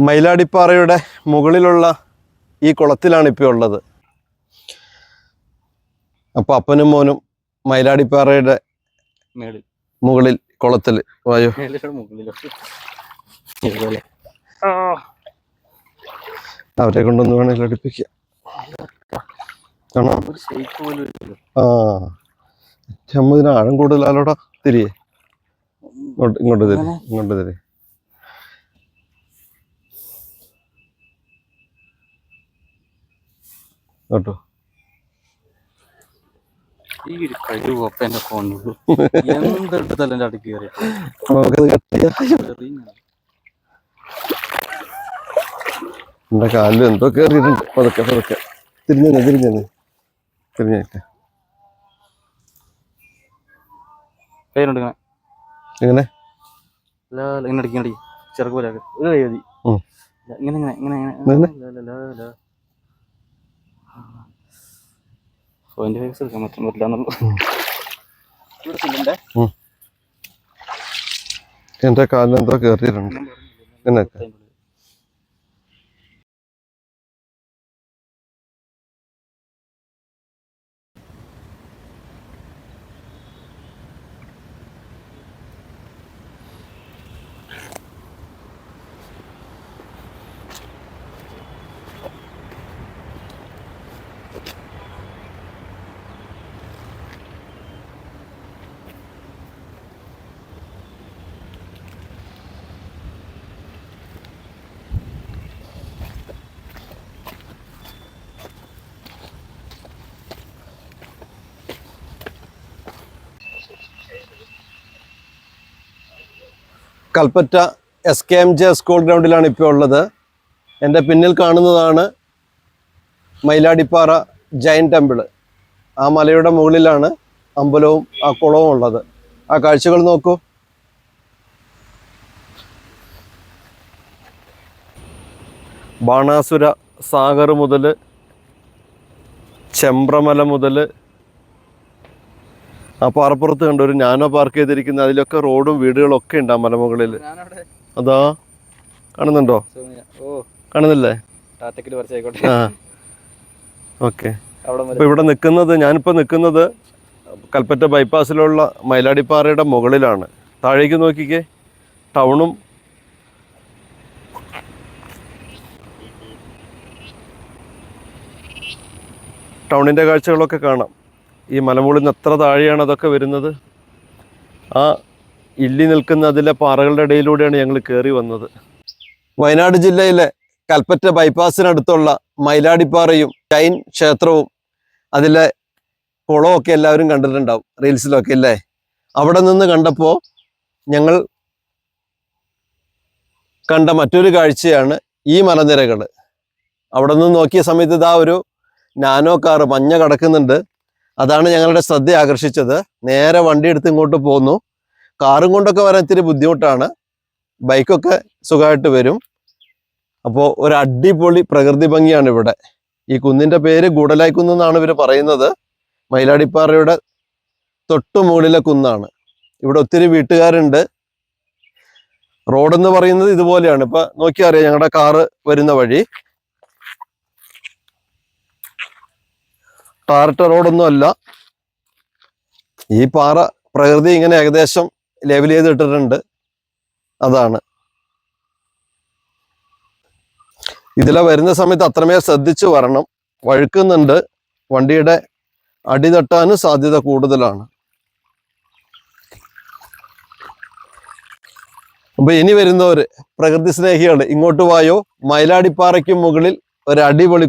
മയിലാടിപ്പാറയുടെ മുകളിലുള്ള ഈ കുളത്തിലാണ് ഇപ്പോൾ ഉള്ളത്. അപ്പോൾ അപ്പനും മോനും മയിലാടിപ്പാറയുടെ മുകളിൽ കുളത്തിൽ വായോ? അവരെ കൊണ്ടൊന്ന് വേണമെങ്കിൽ അടുപ്പിക്കാം. ആ. ആഴം കൂടുതലാലോടാ തിരിയെ. ഇങ്ങോട്ട് ഇങ്ങോട്ട് തിരി ഇങ്ങോട്ട് തിരി. കേട്ടോ. ഈ ഒരു കഴിവ് അപ്പ എന്റെ ഫോണിലുള്ളൂ എന്തെടുത്തല്ല എന്റെ അടുക്ക് കയറി എന്റെ കാലിൽ എന്തോ കയറിയിട്ടുണ്ട് പതുക്കെ പതുക്കെ. തിരിഞ്ഞു തിരിഞ്ഞു ഇങ്ങനെ. എങ്ങനെ? ഇങ്ങനെ ഇങ്ങനെ ഇങ്ങനെ ലാ, ഇങ്ങനെ ഇങ്ങനെ ഇങ്ങനെ ഇങ്ങനെ. എന്റെ ഫേസ് എടുക്കാൻ പറ്റും പറ്റില്ല എന്നുള്ളൂ. കയറിയിട്ടുണ്ട് ഇങ്ങനെയൊക്കെ. Kalpetta S K M J school ഗ്രൗണ്ടിലാണ് ഇപ്പോൾ ഉള്ളത്. എന്റെ പിന്നിൽ കാണുന്നതാണ് മയിലാടിപ്പാറ ജൈൻ ടെമ്പിൾ ആ മലയുടെ മുകളിലാണ് അമ്പലവും ആ കുളവും ഉള്ളത്. ആ കാഴ്ചകൾ നോക്കൂ. ബാണാസുര സാഗർ മുതൽ ചെമ്പ്രമല മുതൽ ആ പാറപ്പുറത്ത് കണ്ട ഒരു നാനോ പാർക്ക് ചെയ്തിരിക്കുന്ന അതിലൊക്കെ റോഡും വീടുകളും ഒക്കെ ഉണ്ട് ആ മലമുകളിൽ. അതാ. കാണുന്നുണ്ടോ? കാണുന്നില്ലേ? ആ. ഓക്കെ. അപ്പോൾ ഇവിടെ നിൽക്കുന്നത് ഞാനിപ്പോൾ നിൽക്കുന്നത് കൽപ്പറ്റ ബൈപ്പാസിലുള്ള മയിലാടിപ്പാറയുടെ മുകളിലാണ്. താഴേക്ക് നോക്കിക്കേ. ടൗണും. ടൗണിന്റെ കാഴ്ചകളൊക്കെ കാണാം. ഈ മലമുകളിൽ നിന്ന് എത്ര താഴെയാണ് അതൊക്കെ വരുന്നത്? ആ ഇല്ലി നിൽക്കുന്ന അതിലെ പാറകളുടെ ഇടയിലൂടെയാണ് ഞങ്ങൾ കയറി വന്നത്. വയനാട് ജില്ലയിലെ കൽപ്പറ്റ ബൈപ്പാസിനടുത്തുള്ള മയിലാടിപ്പാറയും ജൈൻ ക്ഷേത്രവും അതിലെ കുളമൊക്കെ എല്ലാവരും കണ്ടിട്ടുണ്ടാവും റീൽസിലൊക്കെ അല്ലേ അവിടെ നിന്ന് കണ്ടപ്പോൾ ഞങ്ങൾ കണ്ട മറ്റൊരു കാഴ്ചയാണ് ഈ മലനിരകൾ അവിടെ നിന്ന് നോക്കിയ സമയത്ത് ഇതാ ഒരു നാനോ കാറ് മഞ്ഞ കിടക്കുന്നുണ്ട്. അതാണ് ഞങ്ങളുടെ ശ്രദ്ധ ആകർഷിച്ചത്. നേരെ വണ്ടി എടുത്ത് ഇങ്ങോട്ട് പോന്നു. കാറും കൊണ്ടൊക്കെ വരാൻ ഇത്തിരി ബുദ്ധിമുട്ടാണ്. ബൈക്കൊക്കെ സുഖമായിട്ട് വരും. അപ്പോൾ ഒരു അടിപൊളി പ്രകൃതി ഭംഗിയാണ് ഇവിടെ. ഈ കുന്നിന്റെ പേര് ഗുഡലായിക്കുന്ന് എന്നാണ് ഇവർ പറയുന്നത്. മയിലാടിപ്പാറയുടെ തൊട്ടു മുകളിലെ കുന്നാണ്. ഇവിടെ ഒത്തിരി വീട്ടുകാരുണ്ട്. റോഡെന്ന് പറയുന്നത് ഇതുപോലെയാണ്. ഇപ്പൊ നോക്കിയാൽ അറിയാം ഞങ്ങളുടെ കാറ് വരുന്ന വഴി. ടാറിട്ട റോഡൊന്നും അല്ല ഈ പാറ പ്രകൃതി ഇങ്ങനെ ഏകദേശം ലെവൽ ചെയ്തിട്ടിട്ടുണ്ട്. അതാണ്. ഇതിലെ വരുന്ന സമയത്ത് അത്രമേൽ ശ്രദ്ധിച്ചു വരണം. വഴുക്കുന്നുണ്ട്. വണ്ടിയുടെ അടി തട്ടാനും സാധ്യത കൂടുതലാണ്. അപ്പൊ ഇനി വരുന്നവര് പ്രകൃതി സ്നേഹികൾ ഇങ്ങോട്ട് വായോ? മയിലാടിപ്പാറയ്ക്ക് മുകളിൽ ഒരു അടിപൊളി